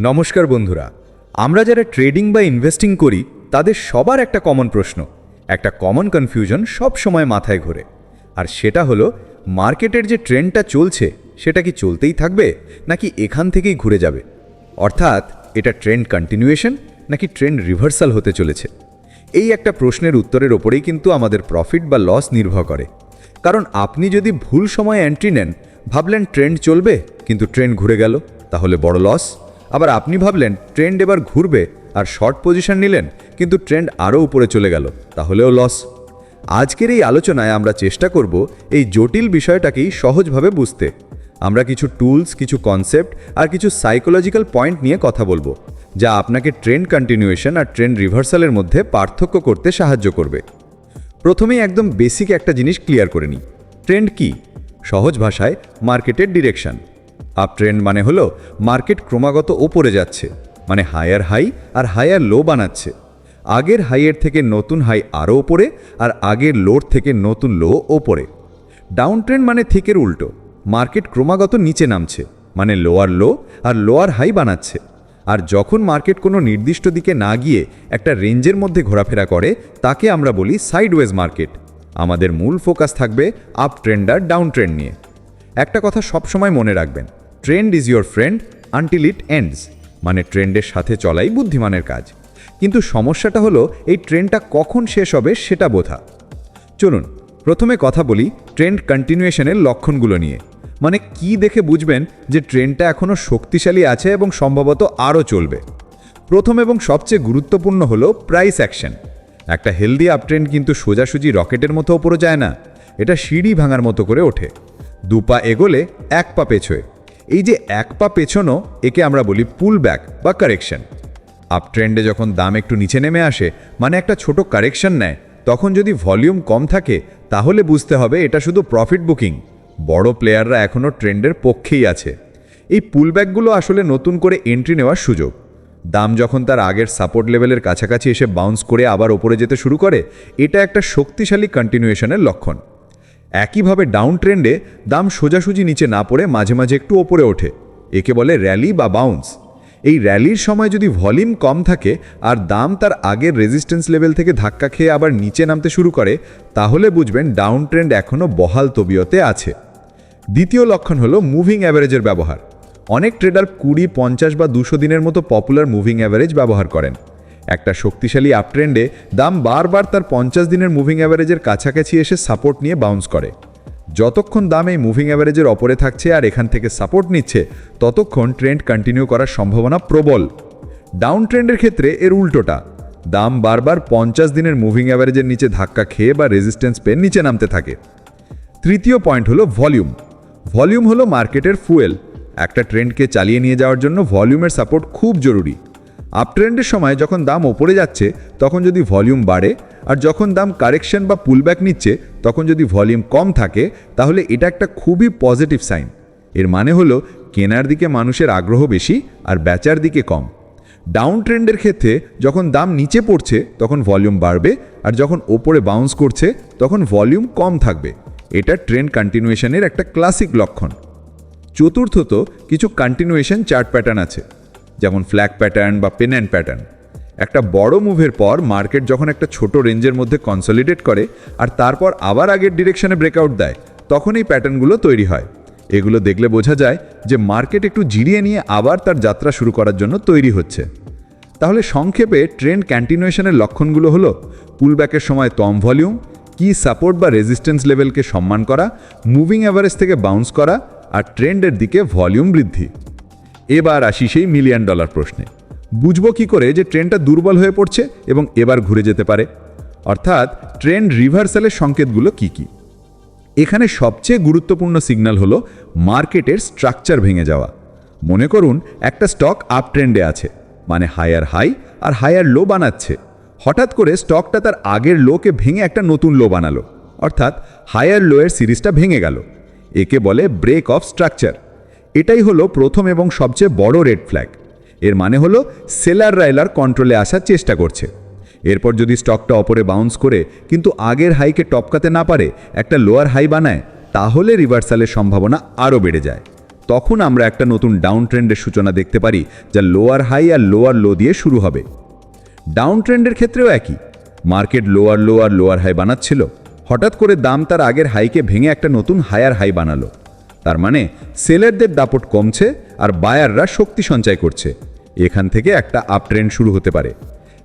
নমস্কার বন্ধুরা, আমরা যারা ট্রেডিং বা ইনভেস্টিং করি, তাদের সবার একটা কমন প্রশ্ন। একটা কমন কনফিউশন সব সময় মাথায় ঘোরে। আর সেটা হলো, মার্কেটের যে ট্রেন্ডটা চলছে, সেটা কি চলতেই থাকবে, নাকি এখান থেকেই ঘুরে যাবে? অর্থাৎ, এটা ট্রেন্ড কন্টিনিউয়েশন নাকি ট্রেন্ড রিভার্সাল হতে চলেছে? এই একটা প্রশ্নের উত্তরের ওপরেই কিন্তু আমাদের প্রফিট বা লস নির্ভর করে। কারণ আপনি যদি ভুল সময়ে এন্ট্রি নেন, ভাবলেন ট্রেন্ড চলবে, কিন্তু ট্রেন্ড ঘুরে গেল, তাহলে বড় লস আবার আপনি ভাবলেন ট্রেন্ড এবার ঘুরবে আর শর্ট পজিশন নিলেন, কিন্তু ট্রেন্ড আরও উপরে চলে গেল, তাহলেও লস আজকের এই আলোচনায় আমরা চেষ্টা করব এই জটিল বিষয়টাকেই সহজভাবে বুঝতে। আমরা কিছু টুলস কিছু কনসেপ্ট আর কিছু সাইকোলজিক্যাল পয়েন্ট নিয়ে কথা বলব, যা আপনাকে ট্রেন্ড কন্টিনিউয়েশন আর ট্রেন্ড রিভার্সালের মধ্যে পার্থক্য করতে সাহায্য করবে। প্রথমেই একদম বেসিক একটা জিনিস ক্লিয়ার করে নিই। ট্রেন্ড কি? সহজ ভাষায় মার্কেটের ডিরেকশন আপ ট্রেন্ড মানে হলো মার্কেট ক্রমাগত ওপরে যাচ্ছে মানে হায়ার হাই আর হায়ার লো বানাচ্ছে। আগের হাইয়ের থেকে নতুন হাই আরও ওপরে আর আগের লোর থেকে নতুন লো ওপরে। ডাউন ট্রেন্ড মানে থিকের উল্টো, মার্কেট ক্রমাগত নিচে নামছে মানে লোয়ার লো আর লোয়ার হাই বানাচ্ছে। আর যখন মার্কেট কোনো নির্দিষ্ট দিকে না গিয়ে একটা রেঞ্জের মধ্যে ঘোরাফেরা করে, তাকে আমরা বলি সাইডওয়েজ মার্কেট। আমাদের মূল ফোকাস থাকবে আপ ট্রেন্ড আর ডাউন ট্রেন্ড নিয়ে। একটা কথা সবসময় মনে রাখবেন, trend is your friend until it ends মানে ট্রেন্ডের সাথে চলাই বুদ্ধিমানের কাজ। কিন্তু সমস্যাটা হলো, এই ট্রেন্ডটা কখন শেষ হবে সেটা বোঝা। চলুন, প্রথমে কথা বলি ট্রেন্ড কন্টিনিউয়েশনের লক্ষণগুলো নিয়ে। মানে কি দেখে বুঝবেন যে ট্রেনটা এখনও শক্তিশালী আছে এবং সম্ভবত আরও চলবে। প্রথম এবং সবচেয়ে গুরুত্বপূর্ণ হলো প্রাইস অ্যাকশন। একটা হেলদি আপট্রেন্ড কিন্তু সোজাসুজি রকেটের মতো ওপরে যায় না, এটা সিঁড়ি ভাঙার মতো করে ওঠে। দু পা এগোলে এক পা পেছোয়। এই যে এক পা পেছনো, একে আমরা বলি পুল ব্যাক বা কারেকশন আপ ট্রেন্ডে যখন দাম একটু নিচে নেমে আসে মানে একটা ছোট কারেকশন নেয়, তখন যদি ভলিউম কম থাকে, তাহলে বুঝতে হবে এটা শুধু প্রফিট বুকিং বড় প্লেয়াররা এখনও ট্রেন্ডের পক্ষেই আছে। এই পুলব্যাকগুলো আসলে নতুন করে এন্ট্রি নেওয়ার সুযোগ। দাম যখন তার আগের সাপোর্ট লেভেলের কাছাকাছি এসে বাউন্স করে আবার ওপরে যেতে শুরু করে, এটা একটা শক্তিশালী কন্টিনিউয়েশনের লক্ষণ। একইভাবে ডাউন ট্রেন্ডে দাম সোজাসুজি নিচে না পড়ে মাঝে মাঝে একটু ওপরে ওঠে। একে বলে র্যালি বা বাউন্স এই র্যালির সময় যদি ভলিউম কম থাকে আর দাম তার আগের রেজিস্ট্যান্স লেভেল থেকে ধাক্কা খেয়ে আবার নিচে নামতে শুরু করে, তাহলে বুঝবেন ডাউন ট্রেন্ড এখনও বহাল তবিয়তে আছে। দ্বিতীয় লক্ষণ হলো মুভিং অ্যাভারেজের ব্যবহার। অনেক ট্রেডার কুড়ি, পঞ্চাশ বা দুশো দিনের মতো পপুলার মুভিং অ্যাভারেজ ব্যবহার করেন। একটা শক্তিশালী আপট্রেন্ডে দাম বারবার তার পঞ্চাশ দিনের মুভিং অ্যাভারেজের কাছাকাছি এসে সাপোর্ট নিয়ে বাউন্স করে। যতক্ষণ দাম এই মুভিং অ্যাভারেজের ওপরে থাকছে আর এখান থেকে সাপোর্ট নিচ্ছে, ততক্ষণ ট্রেন্ড কন্টিনিউ করার সম্ভাবনা প্রবল। ডাউন ট্রেন্ডের ক্ষেত্রে এর উল্টোটা। দাম বারবার পঞ্চাশ দিনের মুভিং অ্যাভারেজের নিচে ধাক্কা খেয়ে বা রেজিস্ট্যান্স পেয়ে নিচে নামতে থাকে। তৃতীয় পয়েন্ট হলো ভলিউম ভলিউম হলো মার্কেটের ফুয়েল একটা ট্রেন্ডকে চালিয়ে নিয়ে যাওয়ার জন্য ভলিউমের সাপোর্ট খুব জরুরি। আপ ট্রেন্ডের সময় যখন দাম ওপরে যাচ্ছে, তখন যদি ভলিউম বাড়ে, আর যখন দাম কারেকশন বা পুলব্যাক নিচ্ছে, তখন যদি ভলিউম কম থাকে, তাহলে এটা একটা খুবই পজিটিভ সাইন এর মানে হলো, কেনার দিকে মানুষের আগ্রহ বেশি, আর বেচার দিকে কম. ডাউন ট্রেন্ডের ক্ষেত্রে যখন দাম নিচে পড়ছে, তখন ভলিউম বাড়বে, আর যখন ওপরে বাউন্স করছে, তখন ভলিউম কম থাকবে। এটা ট্রেন্ড কন্টিনিউয়েশনের একটা ক্লাসিক লক্ষণ। চতুর্থত, কিছু কন্টিনিউয়েশন চার্ট প্যাটার্ন আছে। যেমন ফ্ল্যাগ প্যাটার্ন বা পেন অ্যান্ড প্যাটার্ন একটা বড় মুভের পর মার্কেট যখন একটা ছোট রেঞ্জের মধ্যে কনসলিডেট করে আর তারপর আবার আগের ডিরেকশনে ব্রেকআউট দেয়, তখন এই প্যাটার্নগুলো তৈরি হয়। এগুলো দেখলে বোঝা যায় যে মার্কেট একটু জিরিয়ে নিয়ে আবার তার যাত্রা শুরু করার জন্য তৈরি হচ্ছে। তাহলে সংক্ষেপে ট্রেন্ড কন্টিনিউয়েশনের লক্ষণগুলো হলো পুলব্যাকের সময় কম ভলিউম কি সাপোর্ট বা রেজিস্ট্যান্স লেভেলকে সম্মান করা মুভিং অ্যাভারেজ থেকে বাউন্স করা আর ট্রেন্ডের দিকে ভলিউম বৃদ্ধি। এবার আসি সেই মিলিয়ন ডলার প্রশ্নে। বুঝব কি করে যে ট্রেনটা দুর্বল হয়ে পড়ছে এবং এবার ঘুরে যেতে পারে? অর্থাৎ ট্রেন্ড রিভার্সালের সংকেতগুলো কি কি? এখানে সবচেয়ে গুরুত্বপূর্ণ সিগন্যাল হলো মার্কেটের স্ট্রাকচার ভেঙে যাওয়া। মনে করুন, একটা স্টক আপ ট্রেন্ডে আছে মানে হায়ার হাই আর হায়ার লো বানাচ্ছে। হঠাৎ করে স্টকটা তার আগের লোকে ভেঙে একটা নতুন লো বানালো। অর্থাৎ হায়ার লোয়ের সিরিজটা ভেঙে গেল। একে বলে ব্রেক অফ স্ট্রাকচার এটাই হলো প্রথম এবং সবচেয়ে বড় রেড ফ্ল্যাগ এর মানে হলো সেলার রাইলার কন্ট্রোলে আসার চেষ্টা করছে। এরপর যদি স্টকটা অপরে বাউন্স করে, কিন্তু আগের হাইকে টপকাতে না পারে, একটা লোয়ার হাই বানায়, তাহলে রিভার্সালের সম্ভাবনা আরও বেড়ে যায়। তখন আমরা একটা নতুন ডাউন ট্রেন্ডের সূচনা দেখতে পারি, যা লোয়ার হাই আর লোয়ার লো দিয়ে শুরু হবে। ডাউন ট্রেন্ডের ক্ষেত্রেও একই। মার্কেট লোয়ার লো আর লোয়ার হাই বানাচ্ছিল। হঠাৎ করে দাম তার আগের হাইকে ভেঙে একটা নতুন হায়ার হাই বানালো। তার মানে সেলারদের দাপট কমছে আর বায়াররা শক্তি সঞ্চয় করছে। এখান থেকে একটা আপ ট্রেন্ড শুরু হতে পারে।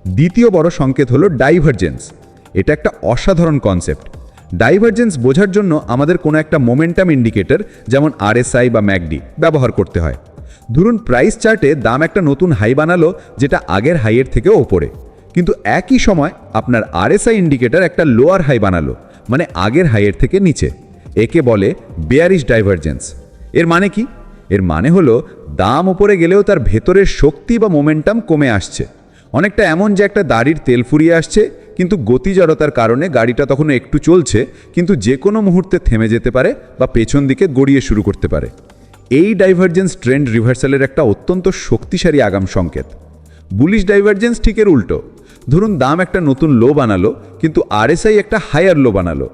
দ্বিতীয় বড় সংকেত হলো ডাইভারজেন্স। এটা একটা অসাধারণ কনসেপ্ট। ডাইভারজেন্স বোঝার জন্য আমাদের কোনো একটা মোমেন্টাম ইন্ডিকেটর যেমন আরএসআই বা ম্যাকডি ব্যবহার করতে হয়। ধরুন প্রাইস চার্টে দাম একটা নতুন হাই বানালো যেটা আগের হাইয়ের থেকেও ওপরে। কিন্তু একই সময় আপনার আরএসআই ইন্ডিকেটর একটা লোয়ার হাই বানালো মানে আগের হাইয়ের থেকে নিচে। একে বলে বেয়ারিশ ডাইভারজেন্স এর মানে কি? এর মানে হলো দাম ওপরে গেলেও তার ভেতরের শক্তি বা মোমেন্টাম কমে আসছে। অনেকটা এমন যে একটা দাড়ির তেল ফুরিয়ে আসছে, কিন্তু গতি জড়তার কারণে গাড়িটা তখন একটু চলছে, কিন্তু যে কোনো মুহূর্তে থেমে যেতে পারে বা পেছন দিকে গড়িয়ে শুরু করতে পারে। এই ডাইভারজেন্স ট্রেন্ড রিভার্সালের একটা অত্যন্ত শক্তিশালী আগাম সংকেত। বুলিশ ডাইভারজেন্স ঠিক এর উল্টো। ধরুন দাম একটা নতুন লো বানালো, কিন্তু আরএসআই একটা হায়ার লো বানালো।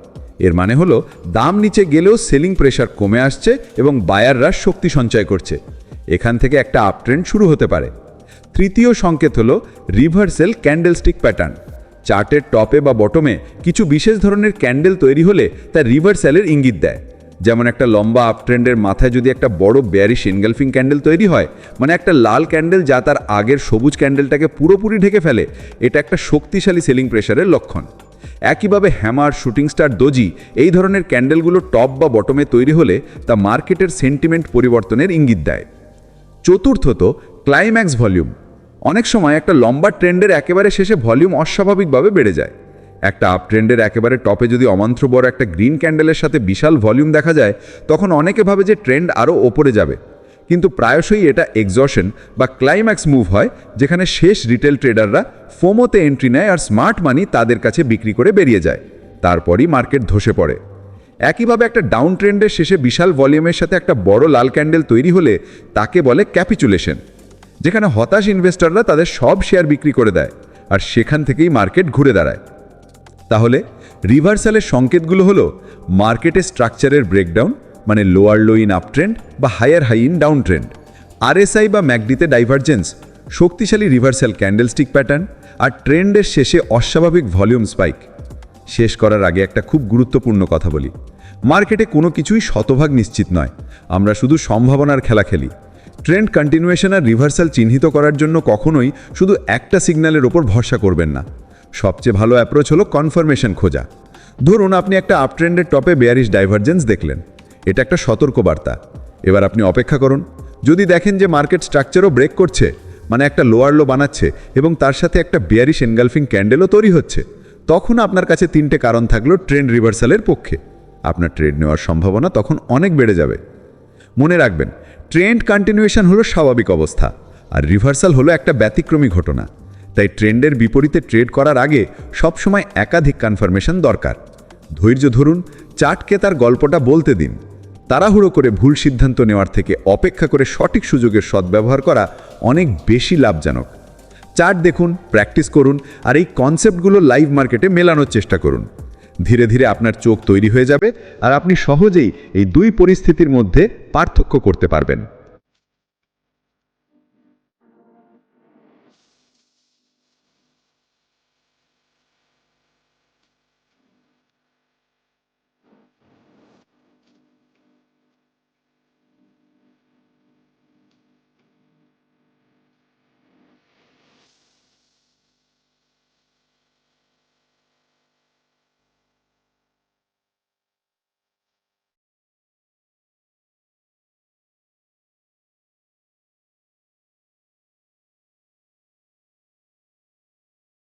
এর মানে হলো, দাম নিচে গেলেও সেলিং প্রেশার কমে আসছে এবং বায়াররা শক্তি সঞ্চয় করছে। এখান থেকে একটা আপট্রেন্ড শুরু হতে পারে। তৃতীয় সংকেত হলো রিভার্সেল ক্যান্ডেলস্টিক প্যাটার্ন চার্টের টপে বা বটমে কিছু বিশেষ ধরনের ক্যান্ডেল তৈরি হলে তা রিভার্সালের ইঙ্গিত দেয়। যেমন একটা লম্বা আপট্রেন্ডের মাথায় যদি একটা বড় ব্যারিশ এনগালফিং ক্যান্ডেল তৈরি হয় মানে একটা লাল ক্যান্ডেল যা তার আগের সবুজ ক্যান্ডেলটাকে পুরোপুরি ঢেকে ফেলে, এটা একটা শক্তিশালী সেলিং প্রেশারের লক্ষণ। একইভাবে হ্যামার, শুটিং স্টার, দোজি এই ধরনের ক্যান্ডেলগুলো টপ বা বটমে তৈরি হলে তা মার্কেটের সেন্টিমেন্ট পরিবর্তনের ইঙ্গিত দেয়। চতুর্থত, ক্লাইম্যাক্স ভলিউম। অনেক সময় একটা লম্বা ট্রেন্ডের একেবারে শেষে ভলিউম অস্বাভাবিকভাবে বেড়ে যায়। একটা আপ ট্রেন্ডের একেবারে টপে যদি অমান্ত্র বড় একটা গ্রিন ক্যান্ডেলের সাথে বিশাল ভলিউম দেখা যায়, তখন অনেকে ভাবে যে ট্রেন্ড আরও ওপরে যাবে। কিন্তু প্রায়শই এটা এক্সশন বা ক্লাইম্যাক্স মুভ হয়, যেখানে শেষ রিটেল ট্রেডাররা ফোমোতে এন্ট্রি নেয় আর স্মার্ট মানি তাদের কাছে বিক্রি করে বেরিয়ে যায়। তারপরই মার্কেট ধসে পড়ে। একইভাবে একটা ডাউন ট্রেন্ডের শেষে বিশাল ভলিউমের সাথে একটা বড় লাল ক্যান্ডেল তৈরি হলে তাকে বলে ক্যাপিচুলেশন যেখানে হতাশ ইনভেস্টররা তাদের সব শেয়ার বিক্রি করে দেয় আর সেখান থেকেই মার্কেট ঘুরে দাঁড়ায়। তাহলে রিভার্সালের সংকেতগুলো হলো মার্কেটের স্ট্রাকচারের ব্রেকডাউন মানে lower low in up trend বা higher high in down trend RSI বা ম্যাকডিতে ডাইভারজেন্স শক্তিশালী রিভার্সাল ক্যান্ডেলস্টিক প্যাটার্ন আর ট্রেন্ডের শেষে অস্বাভাবিক ভলিউম স্পাইক শেষ করার আগে একটা খুব গুরুত্বপূর্ণ কথা বলি। মার্কেটে কোনো কিছুই শতভাগ নিশ্চিত নয়। আমরা শুধু সম্ভাবনার খেলা খেলি। ট্রেন্ড কন্টিনিউয়েশন আর রিভার্সাল চিহ্নিত করার জন্য কখনোই শুধু একটা সিগন্যালের ওপর ভরসা করবেন না। সবচেয়ে ভালো অ্যাপ্রোচ হলো কনফার্মেশন খোঁজা। ধরুন আপনি একটা আপট্রেন্ডের টপে বেয়ারিশ ডাইভারজেন্স দেখলেন। এটা একটা সতর্ক বার্তা এবার আপনি অপেক্ষা করুন। যদি দেখেন যে মার্কেট স্ট্রাকচারও ব্রেক করছে মানে একটা লোয়ার লো বানাচ্ছে এবং তার সাথে একটা বেয়ারিশ এনগালফিং ক্যান্ডেলও তৈরি হচ্ছে, তখন আপনার কাছে তিনটে কারণ থাকল ট্রেন্ড রিভার্সালের পক্ষে। আপনার ট্রেড নেওয়ার সম্ভাবনা তখন অনেক বেড়ে যাবে। মনে রাখবেন ট্রেন্ড কন্টিনিউয়েশন হলো স্বাভাবিক অবস্থা, আর রিভার্সাল হলো একটা ব্যতিক্রমী ঘটনা। তাই ট্রেন্ডের বিপরীতে ট্রেড করার আগে সবসময় একাধিক কনফার্মেশন দরকার। ধৈর্য ধরুন চার্টকে তার গল্পটা বলতে দিন। তাড়াহুড়ো করে ভুল সিদ্ধান্ত নেওয়ার থেকে অপেক্ষা করে সঠিক সুযোগের সদ্ব্যবহার করা অনেক বেশি লাভজনক। চার্ট দেখুন, প্র্যাকটিস করুন আর এই কনসেপ্টগুলো লাইভ মার্কেটে মেলানোর চেষ্টা করুন। ধীরে ধীরে আপনার চোখ তৈরি হয়ে যাবে আর আপনি সহজেই এই দুই পরিস্থিতির মধ্যে পার্থক্য করতে পারবেন।